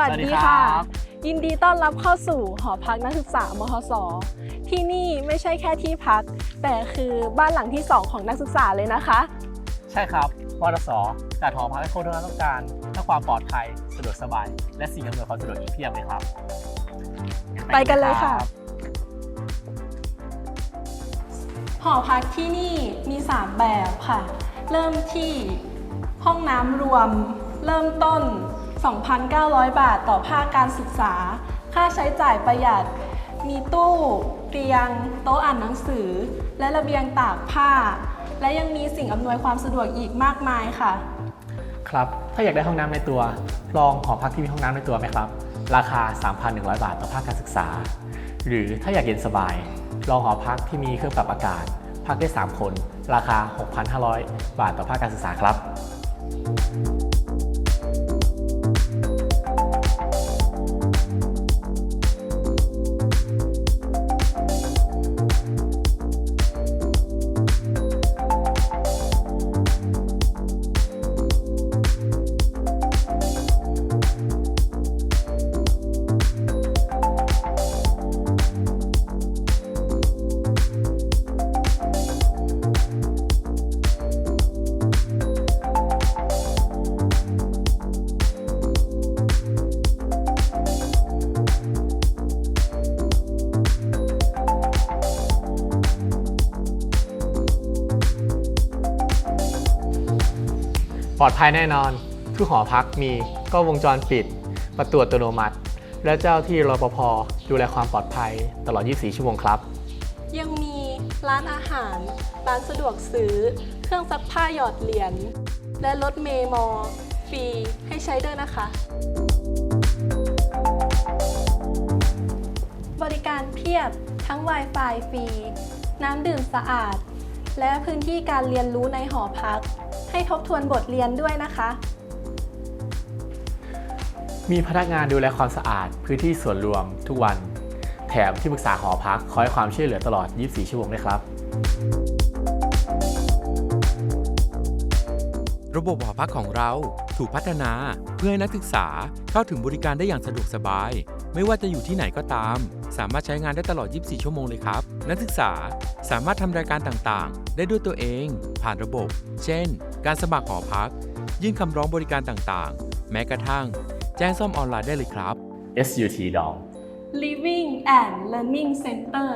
วัสดีครับยินดีต้อนรับเข้าสู่หอพักนักศึกษามหส ที่นี่ไม่ใช่แค่ที่พัก แต่คือบ้านหลังที่ 2 ของนักศึกษาเลยนะคะ ใช่ครับปตสจัดหอพักให้คนทุกท่านต้องการทั้งความปลอดภัยสะดวกสบาย และสิ่งอำนวยความสะดวกอีกเพียบเลยครับ ไปกันเลยค่ะรับหอพักที่นี่มี 3 แบบค่ะ เริ่มที่ห้องน้ำรวม เริ่มต้น 2,900 บาทต่อภาคการศึกษา ค่าใช้จ่ายประหยัด มีตู้เตียง โต๊ะอ่านหนังสือ และระเบียงตากผ้า และยังมีสิ่งอำนวยความสะดวกอีกมากมายค่ะ ครับ ถ้าอยากได้ห้องน้ำในตัว ลองหอพักที่มีห้องน้ำในตัวไหมครับ ราคา 3,100 บาทต่อภาคการศึกษา หรือถ้าอยากเย็นสบาย ลองหอพักที่มีเครื่องปรับอากาศ พักได้ 3 คน ราคา 6,500 บาทต่อภาคการศึกษาครับ ปลอดภัยแน่นอน ทุกหอพักมีกล้องวงจรปิด ประตูอัตโนมัติ และเจ้าที่รปภดูแลความปลอดภัยตลอด 24 ชั่วโมงครับ ยังมีร้านอาหาร ร้านสะดวกซื้อ เครื่องซักผ้าหยอดเหรียญ และรถเมย์มอ ฟรีให้ใช้ด้วยนะคะ บริการเพียบทั้ง Wi-Fi ฟรี น้ำดื่มสะอาด และพื้นที่การเรียนรู้ในหอพัก ให้ทบทวนบทเรียนด้วยนะคะ มีพนักงานดูแลความสะอาด พื้นที่ส่วนรวมทุกวัน แถมที่ปรึกษาหอพักคอยความช่วยเหลือตลอด 24 ชั่วโมงด้วยครับ ระบบหอพักของเราถูกพัฒนาเพื่อให้นักศึกษาเข้าถึงบริการได้อย่างสะดวกสบาย ไม่ว่าจะอยู่ที่ไหนก็ตาม สามารถใช้งานได้ตลอด 24 ชั่วโมงเลยครับ นักศึกษาสามารถทำรายการต่างๆ ได้ด้วยตัวเอง ผ่านระบบ เช่น การสมัครหอพัก ยื่นคำร้องบริการต่างๆ แม้กระทั่ง แจ้งซ่อมออนไลน์ได้เลยครับ SUT Dom Living and Learning Center